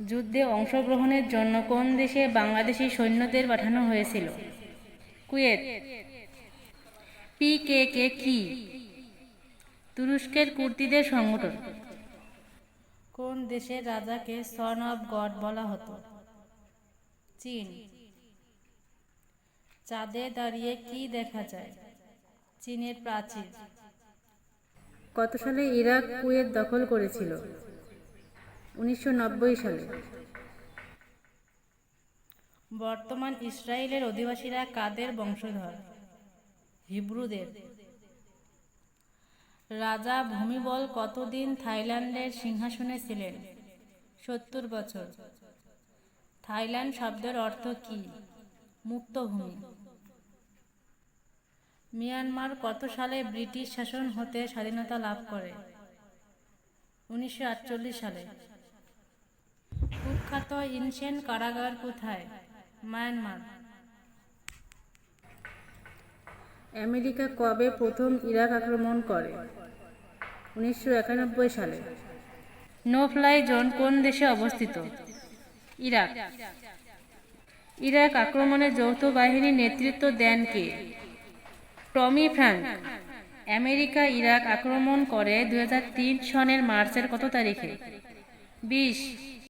যুদ্ধে অংশগ্রহণের জন্য কোন দেশে বাংলাদেশি সৈন্যদের পাঠানো হয়েছিল? কুয়েত। পিকেকে কি তুরস্কের কুর্তিদের সংগঠন। কোন দেশের রাজাকে সন অফ গড বলা হতো? চীন। চাঁদে দাঁড়িয়ে কি দেখা যায়? চীনের প্রাচীর। কত সালে ইরাক কুয়েত দখল করেছিল? উনিশশো নব্বই সালে। বর্তমান ইসরায়েলের অধিবাসীরা কাদের বংশধর? হিব্রুদের। রাজা ভূমিবল কতদিন থাইল্যান্ডের সিংহাসনে ছিলেন? সত্তর বছর। থাইল্যান্ড শব্দের অর্থ কি? মুক্ত ভূমি মিয়ানমার কত সালে ব্রিটিশ শাসন হতে স্বাধীনতা লাভ করে? উনিশশো আটচল্লিশ সালে। কুখ্যাত ইনসেন কারাগার কোথায়? মায়ানমার। আমেরিকা কবে প্রথম ইরাক আক্রমণ করে? উনিশশো একানব্বই সালে। নো ফ্লাই জোন কোন দেশে অবস্থিত? ইরাক। ইরাক আক্রমণে যৌথ বাহিনীর নেতৃত্ব দেন কে? টমি ফ্র্যাঙ্ক আমেরিকা ইরাক আক্রমণ করে দুই হাজার তিন সনের মার্চের কত তারিখে? বিশ।